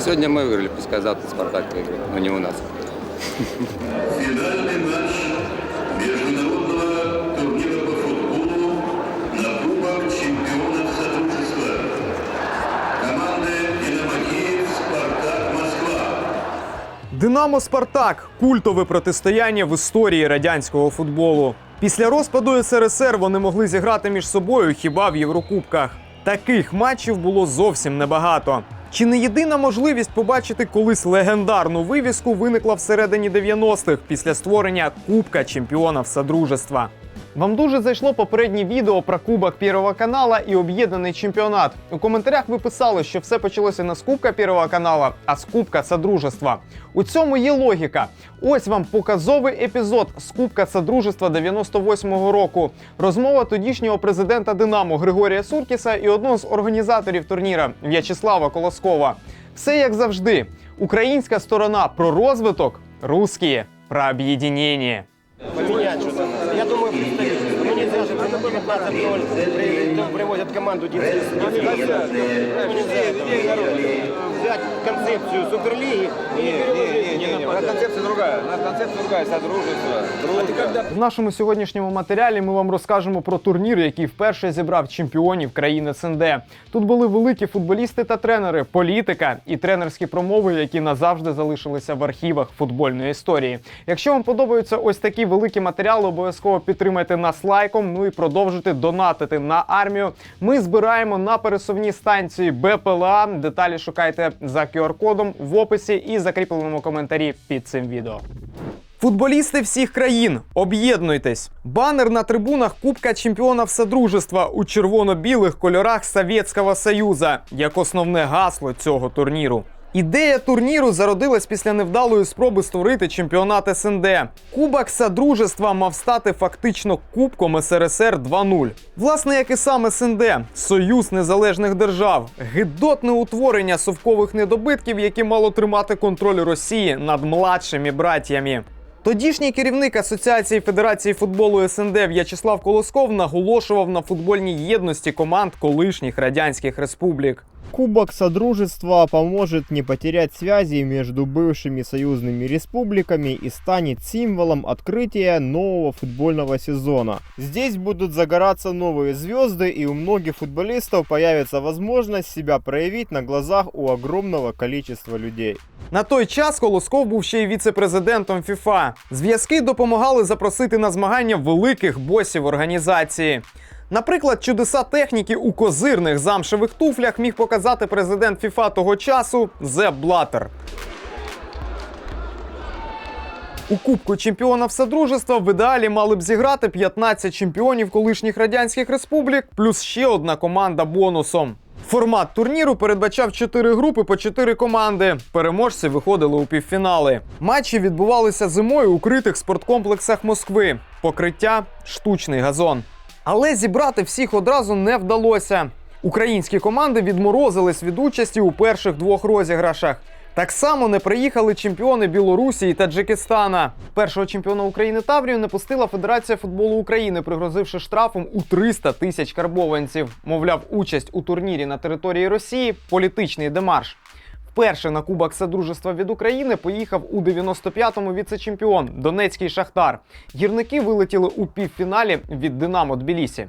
Сегодня мы выиграли, пускай завтра Спартак выиграет, но не у нас. Финальный матч международного турнира по футболу на Кубок чемпионов Содружества. Команды «Динамо Киев», «Спартак», «Москва». Динамо Спартак культове протистояння в історії радянського футболу. Після розпаду СРСР вони могли зіграти між собою хіба в Єврокубках. Таких матчів було зовсім небагато. Чи не єдина можливість побачити колись легендарну вивіску виникла всередині 90-х після створення Кубка чемпіонів Содружества? Вам дуже зайшло попереднє відео про Кубок Первого канала і об'єднаний чемпіонат. У коментарях ви писали, що все почалося не з Кубка Первого канала, а з Кубка Содружества. У цьому є логіка. Ось вам показовий епізод з Кубка Содружества 98-го року. Розмова тодішнього президента Динамо Григорія Суркіса і одного з організаторів турніра В'ячеслава Колоскова. Все як завжди. Українська сторона про розвиток, русські про об'єднання. надо. Я думаю, представительство. Ну нельзя же, при 15-0 при- там привозят команду детей. Взять концепцию Суперлиги и переложить. не, не, концепция другая. У нас концепция другая, содружество. Дружба. В нашому сьогоднішньому матеріалі ми вам розкажемо про турнір, який вперше зібрав чемпіонів країни СНД. Тут були великі футболісти та тренери, політика і тренерські промови, які назавжди залишилися в архівах футбольної історії. Якщо вам подобаються ось такі великі матеріали, обов'язково підтримайте нас лайком. Ну і продовжуйте донатити на армію. Ми збираємо на пересувні станції БПЛА. Деталі шукайте за QR-кодом в описі і закріпленому коментарі під цим відео. Футболісти всіх країн, об'єднуйтесь! Банер на трибунах Кубка чемпіонів Содружества у червоно-білих кольорах Совєтського Союзу як основне гасло цього турніру. Ідея турніру зародилась після невдалої спроби створити чемпіонат СНД. Кубок Содружества мав стати фактично Кубком СРСР 2.0. Власне, як і сам СНД, Союз незалежних держав, гидотне утворення совкових недобитків, яке мало тримати контроль Росії над младшими братями. Тодішній керівник Асоціації Федерації футболу СНД В'ячеслав Колосков наголошував на футбольній єдності команд колишніх радянських республік. Кубок Содружества поможет не потерять связи между бывшими союзными республиками и станет символом открытия нового футбольного сезона. Здесь будут загораться новые звезды и у многих футболистов появится возможность себя проявить на глазах у огромного количества людей. На той час Колосков був ще й віце-президентом ФІФА. Зв'язки допомагали запросити на змагання великих босів організації. Наприклад, чудеса техніки у козирних замшевих туфлях міг показати президент ФІФА того часу Зеп Блаттер. У Кубку чемпіонів Содружества в ідеалі мали б зіграти 15 чемпіонів колишніх радянських республік, плюс ще одна команда бонусом. Формат турніру передбачав 4 групи по 4 команди. Переможці виходили у півфінали. Матчі відбувалися зимою у критих спорткомплексах Москви. Покриття штучний газон. Але зібрати всіх одразу не вдалося. Українські команди відморозились від участі у перших двох розіграшах. Так само не приїхали чемпіони Білорусі і Таджикистана. Першого чемпіона України Таврію не пустила Федерація футболу України, пригрозивши штрафом у 300 тисяч карбованців. Мовляв, участь у турнірі на території Росії політичний демарш. Вперше на Кубок Содружества від України поїхав у 95-му віце-чемпіон Донецький Шахтар. Гірники вилетіли у півфіналі від Динамо Тбілісі.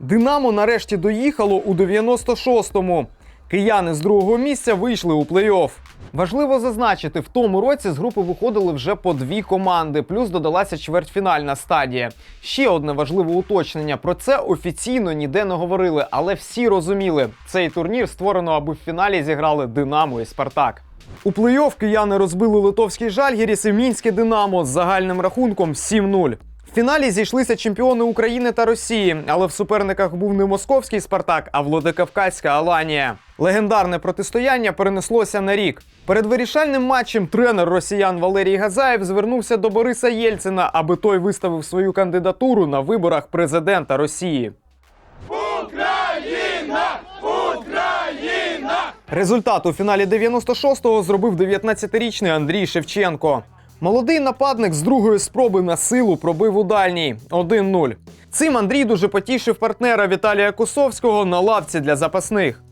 Динамо нарешті доїхало у 96-му. Кияни з другого місця вийшли у плей-офф. Важливо зазначити, в тому році з групи виходили вже по дві команди, плюс додалася чвертьфінальна стадія. Ще одне важливе уточнення: про це офіційно ніде не говорили, але всі розуміли, цей турнір створено, аби в фіналі зіграли Динамо і Спартак. У плей-офф кияни розбили литовський Жальгіріс і мінське Динамо з загальним рахунком 7-0. В фіналі зійшлися чемпіони України та Росії, але в суперниках був не московський Спартак, а Владикавказька Аланія. Легендарне протистояння перенеслося на рік. Перед вирішальним матчем тренер росіян Валерій Газаєв звернувся до Бориса Єльцина, аби той виставив свою кандидатуру на виборах президента Росії. Результат у фіналі 96-го зробив 19-річний Андрій Шевченко. Молодий нападник з другої спроби на силу пробив у дальній 1-0. Цим Андрій дуже потішив партнера Віталія Косовського на лавці для запасних.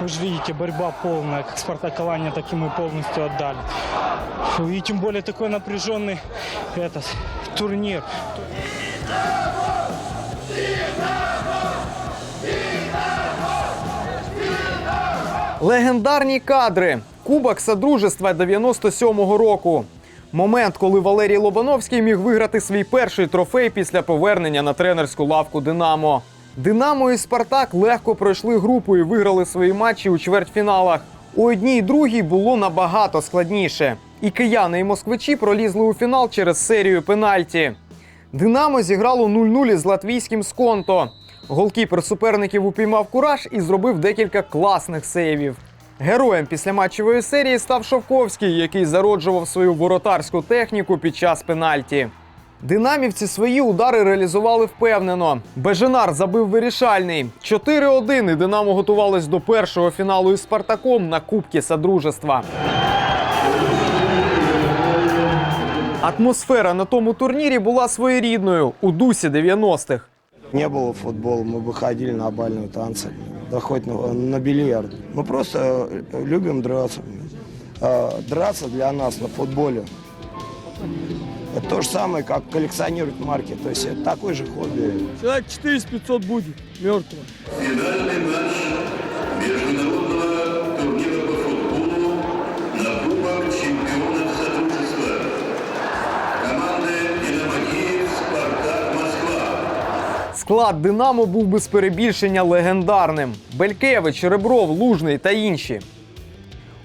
Вы же видите, борьба повна. Спартакование такими повністю полностью І тим більше более напряжений турнір. Легендарні кадри. Кубок Содружества 97-го року. Момент, коли Валерій Лобановський міг виграти свій перший трофей після повернення на тренерську лавку Динамо. Динамо і Спартак легко пройшли групу і виграли свої матчі у чвертьфіналах. У одній і другій було набагато складніше. І кияни, і москвичі пролізли у фінал через серію пенальті. Динамо зіграло 0-0 із латвійським сконто. Голкіпер суперників упіймав кураж і зробив декілька класних сейвів. Героєм після матчевої серії став Шовковський, який зароджував свою воротарську техніку під час пенальті. Динамівці свої удари реалізували впевнено. Беженар забив вирішальний. 4-1 і Динамо готувалось до першого фіналу із Спартаком на Кубці Содружества. Атмосфера на тому турнірі була своєрідною у дусі 90-х. Не было футбола, мы бы ходили на бальные танцы, да хоть на, на бильярд. Мы просто э, любим драться. А, Драться для нас на футболе – это то же самое, как коллекционировать марки. То есть это такое же хобби. Человек 400-500 будет мертвых. Склад Динамо був без перебільшення легендарним: Белькевич, Ребров, Лужний та інші.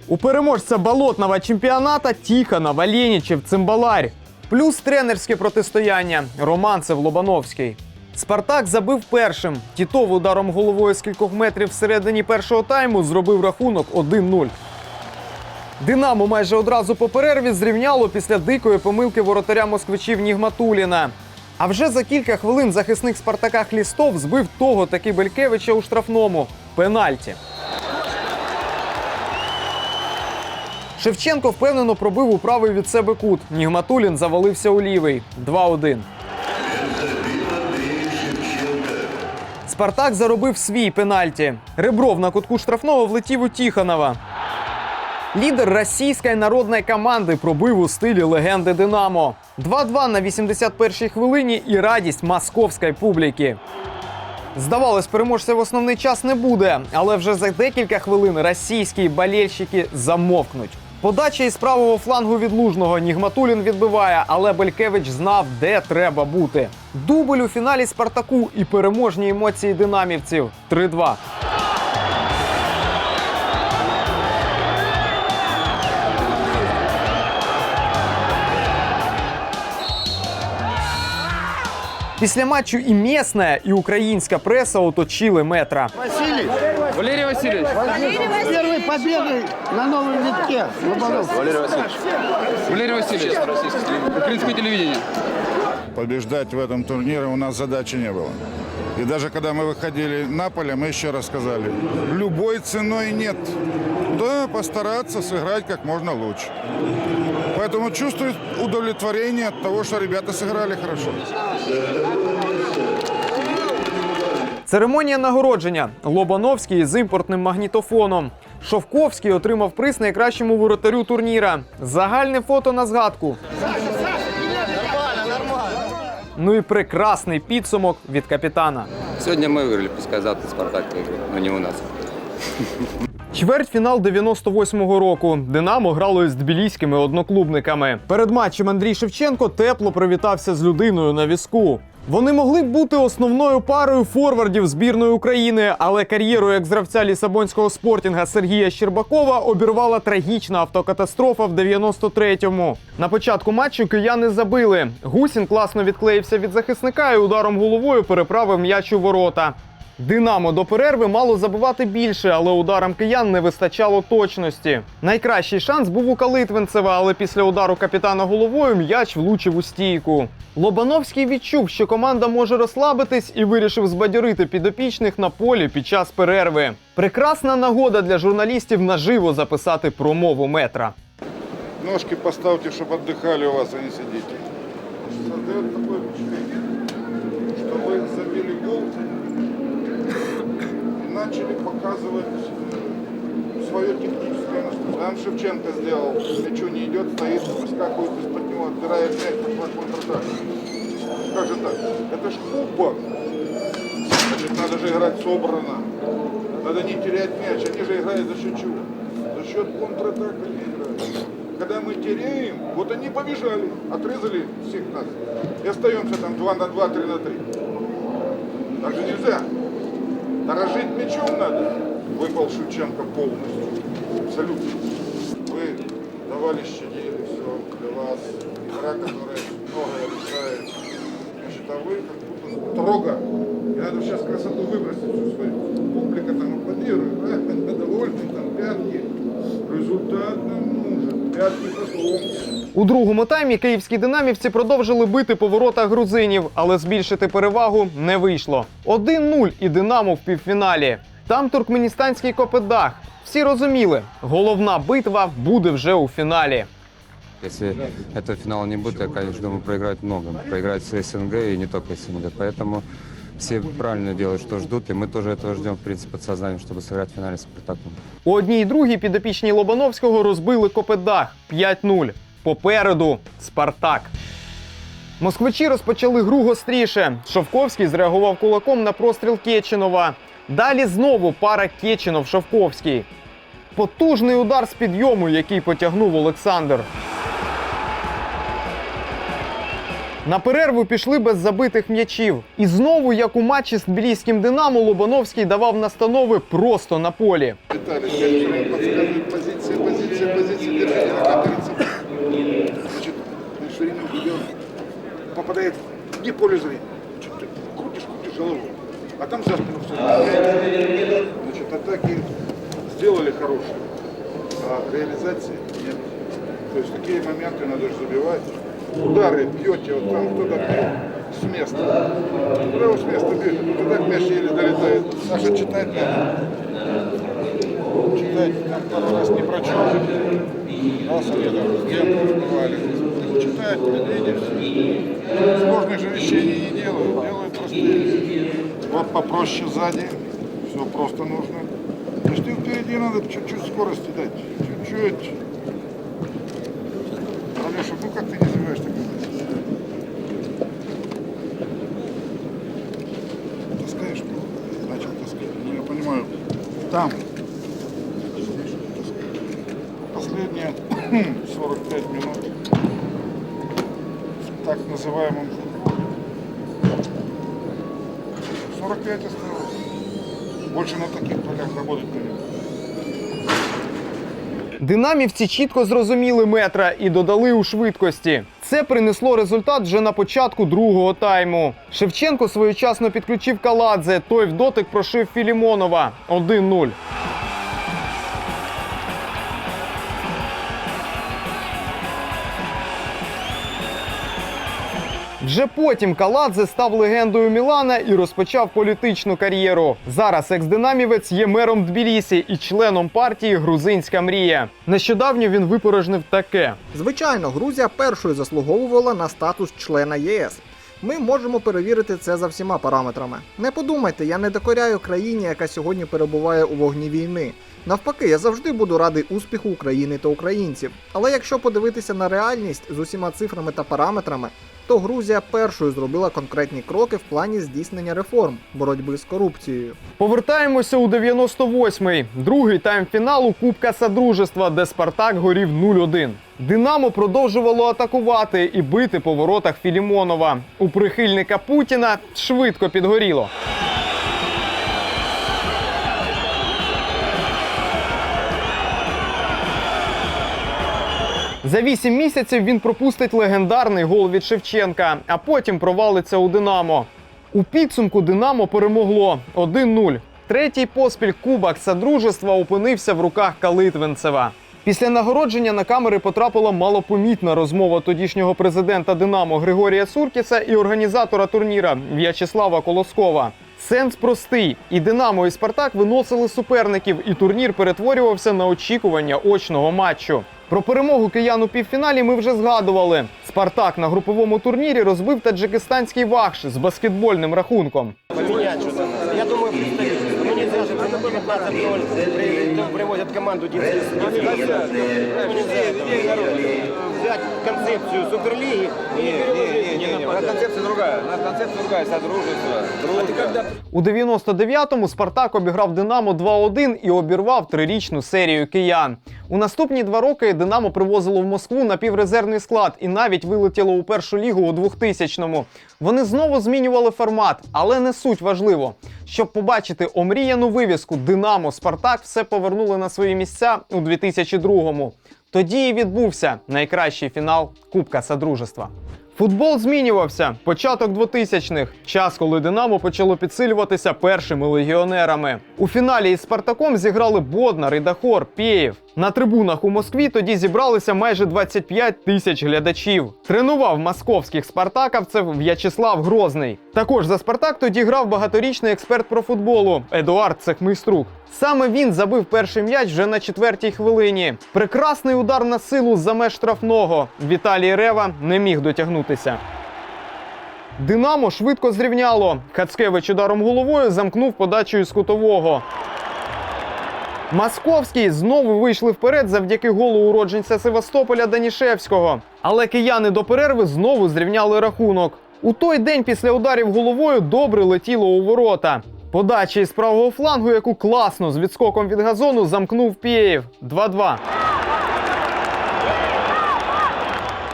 У переможця болотного чемпіоната Тіханов, Оленічев, Цимбаларь. Плюс тренерське протистояння Романцев Лобановський. Спартак забив першим. Тітов ударом головою з кількох метрів всередині першого тайму зробив рахунок 1-0. Динамо майже одразу по перерві зрівняло після дикої помилки воротаря москвичів Нігматуліна. А вже за кілька хвилин захисник Спартака Хлістов збив того таки Белькевича у штрафному пенальті. Шевченко впевнено пробив у правий від себе кут. Нігматулін завалився у лівий. 2-1. Спартак заробив свій пенальті. Ребров на кутку штрафного влетів у Тіханова. Лідер російської народної команди пробив у стилі легенди Динамо. 2-2 на 81-й хвилині і радість московської публіки. Здавалось, переможця в основний час не буде, але вже за декілька хвилин російські болельщики замовкнуть. Подача із правого флангу від лужного Нігматулін відбиває, але Белькевич знав, де треба бути. Дубль у фіналі Спартаку і переможні емоції динамівців 3-2. Після матчу і місна, і українська преса оточили метра. Валерий Васильевич. Первой победой на новом витке. Валерий Васильевич. Валерий Васильевич. Украинское телевидение. побеждать в этом турнире у нас задачи не было. И даже когда мы выходили на поле, мы еще раз сказали, любой ценой нет. Да, постараться сыграть как можно лучше. Поэтому чувствую удовлетворение от того, что ребята сыграли хорошо. Церемонія нагородження. Лобановський з імпортним магнітофоном. Шовковський отримав приз найкращому воротарю турніра. Загальне фото на згадку. Ну і прекрасний підсумок від капітана. Сегодня мы выиграли, пускай завтра Спартак выиграет, но не у нас. Чвертьфінал 98-го року. Динамо грало із тбіліськими одноклубниками. Перед матчем Андрій Шевченко тепло привітався з людиною на візку. Вони могли б бути основною парою форвардів збірної України, але кар'єру екс-гравця лісабонського спортінга Сергія Щербакова обірвала трагічна автокатастрофа в 93-му. На початку матчу кияни забили. Гусін класно відклеївся від захисника і ударом головою переправив м'яч у ворота. Динамо до перерви мало забивати більше, але ударам киян не вистачало точності. Найкращий шанс був у Калитвинцева, але після удару капітана головою м'яч влучив у стійку. Лобановський відчув, що команда може розслабитись і вирішив збадьорити підопічних на полі під час перерви. Прекрасна нагода для журналістів наживо записати промову метра. Ножки поставьте, чтобы отдыхали у вас, а не сидите. Начали показывать э, свое техническое настоящее. Там Шевченко сделал, ничего не идет, стоит, выскакивает из-под него, отбирает мяч, пошла контратака. Как же так? Это ж кубок. Значит, надо же играть собрано. Надо не терять мяч. Они же играют за счет чего? За счет контратак они играют. Когда мы теряем, вот они побежали, отрезали всех нас. И остаемся там 2 на 2, 3 на 3. Так же нельзя. Дорожить мячом надо. Выпал Шевченко полностью. Абсолютно. Вы давали щадили, все для вас. Игра, которая многое решает. Значит, а вы как будто трога. И надо сейчас красоту выбросить всю свою. Публика там аплодирует, да? довольны, там пятки. Результат у другому таймі київські динамівці продовжили бити по воротах грузинів, але збільшити перевагу не вийшло. 1-0 і Динамо в півфіналі. Там туркменістанський копидах. Всі розуміли, головна битва буде вже у фіналі. Если этого финала не будет, я, конечно, думаю, проиграть много. Проиграть СНГ и не только СНГ. Поэтому все правильно делают, что ждут, и мы тоже этого ждем, в принципе, подсознанием, чтобы сыграть в финале с Спартаком. У одній і другій підопічній Лобановського розбили копидах 5-0. Попереду Спартак. Москвичі розпочали гру гостріше. Шовковський зреагував кулаком на простріл Кеченова. Далі знову пара Кеченов-Шовковський. Потужний удар з підйому, який потягнув Олександр. На перерву пішли без забитих м'ячів. І знову, як у матчі з тбіліським Динамо, Лобановський давав настанови просто на полі. Виталий все время подсказывает позиция, позиция, позиция, держи, как говорится. Значит, все время идет, попадает не поле зрения. Значит, ты крутишь, крутишь головой. А там за спину все. Значит, атаки сделали хорошие, а реализации нет. То есть такие моменты надо же забивать. Удары бьете, вот там кто-то бьет с места. Его с места бьете? Туда мяч еле долетает. Саша читать надо. Читать там пару раз не прочел. Они там стенку разбивали. Читать, видишь. Сложных же вещей не делают. Делают простые. Вот попроще сзади. Все просто нужно. Значит, и впереди надо чуть-чуть скорости дать. Чуть-чуть. Алеша, ну как ты не забиваешь такой мяч? Таскаешь? Начал таскать. Ну, я понимаю. Там. Последние 45 минут в так называемом 45 осталось. Больше на таких полях работать не Динамівці чітко зрозуміли метра і додали у швидкості. Це принесло результат вже на початку другого тайму. Шевченко своєчасно підключив Каладзе. Той в дотик прошив Філімонова 1-0. Вже потім Каладзе став легендою Мілана і розпочав політичну кар'єру. Зараз екс-динамівець є мером Тбілісі і членом партії Грузинська мрія. Нещодавно він випорожнив таке. Звичайно, Грузія першою заслуговувала на статус члена ЄС. Ми можемо перевірити це за всіма параметрами. Не подумайте, я не докоряю країні, яка сьогодні перебуває у вогні війни. Навпаки, я завжди буду радий успіху України та українців. Але якщо подивитися на реальність з усіма цифрами та параметрами, то Грузія першою зробила конкретні кроки в плані здійснення реформ боротьби з корупцією. Повертаємося у 98-й, другий тайм фіналу Кубка Содружества, де Спартак горів 0-1. Динамо продовжувало атакувати і бити по воротах Філімонова. У прихильника Путіна швидко підгоріло. За вісім місяців він пропустить легендарний гол від Шевченка, а потім провалиться у Динамо. У підсумку Динамо перемогло 1-0. Третій поспіль Кубок Содружества опинився в руках Калитвинцева. Після нагородження на камери потрапила малопомітна розмова тодішнього президента Динамо Григорія Суркіса і організатора турніра В'ячеслава Колоскова. Сенс простий: і Динамо, і Спартак виносили суперників, і турнір перетворювався на очікування очного матчу. Про перемогу киян у півфіналі ми вже згадували. Спартак на груповому турнірі розбив таджикистанський вахш з баскетбольним рахунком. Я думаю, нельзя 15-0 при команду детских Ну, нельзя там, взять концепцию Суперлиги и переложить ее на подачу. концепция другая. У нас концепция другая, содружество, дружба. У 99-му Спартак обіграв Динамо 2-1 і обірвав трирічну серію киян. У наступні два роки Динамо привозило в Москву напіврезервний склад і навіть вилетіло у першу лігу у 2000-му. Вони знову змінювали формат, але не суть важливо. Щоб побачити омріяну вивіску Динамо Спартак, все повернули на свої місця у 2002-му. Тоді і відбувся найкращий фінал Кубка Содружества. Футбол змінювався. Початок 2000-х. Час, коли Динамо почало підсилюватися першими легіонерами. У фіналі із Спартаком зіграли Боднар і Дахор Пєєв. На трибунах у Москві тоді зібралися майже 25 тисяч глядачів. Тренував московських спартаківців В'ячеслав Грозний. Також за Спартак тоді грав багаторічний експерт про футболу Едуард Цехмейструк. Саме він забив перший м'яч вже на четвертій хвилині. Прекрасний удар на силу за меж штрафного. Віталій Рева не міг дотягнутися. Динамо швидко зрівняло. Хацкевич ударом головою замкнув подачею з кутового. Московський знову вийшли вперед завдяки голу уродженця Севастополя Данішевського. Але кияни до перерви знову зрівняли рахунок. У той день після ударів головою добре летіло у ворота. Подача із правого флангу, яку класно з відскоком від газону замкнув Пєєв. 2-2.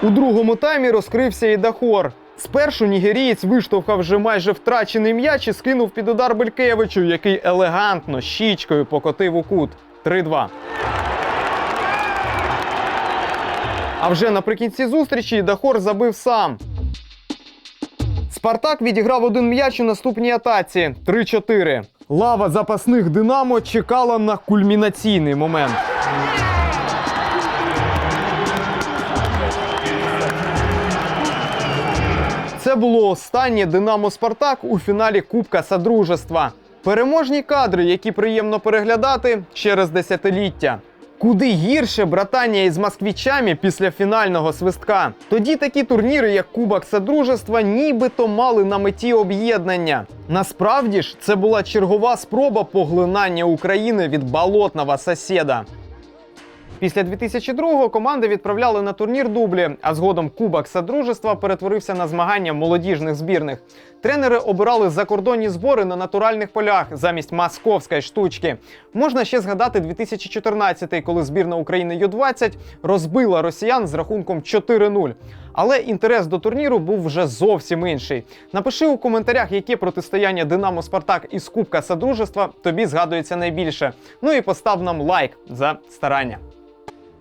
У другому таймі розкрився і Дахор. Спершу нігерієць виштовхав вже майже втрачений м'яч і скинув під удар Белькевичу, який елегантно щічкою покотив у кут. 3-2. А вже наприкінці зустрічі Дахор забив сам. Спартак відіграв один м'яч у наступній атаці 3-4. Лава запасних Динамо чекала на кульмінаційний момент. Це було останнє Динамо Спартак у фіналі Кубка Содружества. Переможні кадри, які приємно переглядати через десятиліття. Куди гірше братання із москвічами після фінального свистка. Тоді такі турніри, як Кубок Содружества, нібито мали на меті об'єднання. Насправді ж, це була чергова спроба поглинання України від болотного сусіда. Після 2002-го команди відправляли на турнір дублі, а згодом Кубок Содружества перетворився на змагання молодіжних збірних. Тренери обирали закордонні збори на натуральних полях замість московської штучки. Можна ще згадати 2014-й, коли збірна України Ю-20 розбила росіян з рахунком 4-0. Але інтерес до турніру був вже зовсім інший. Напиши у коментарях, яке протистояння Динамо Спартак із Кубка Содружества тобі згадується найбільше. Ну і постав нам лайк за старання.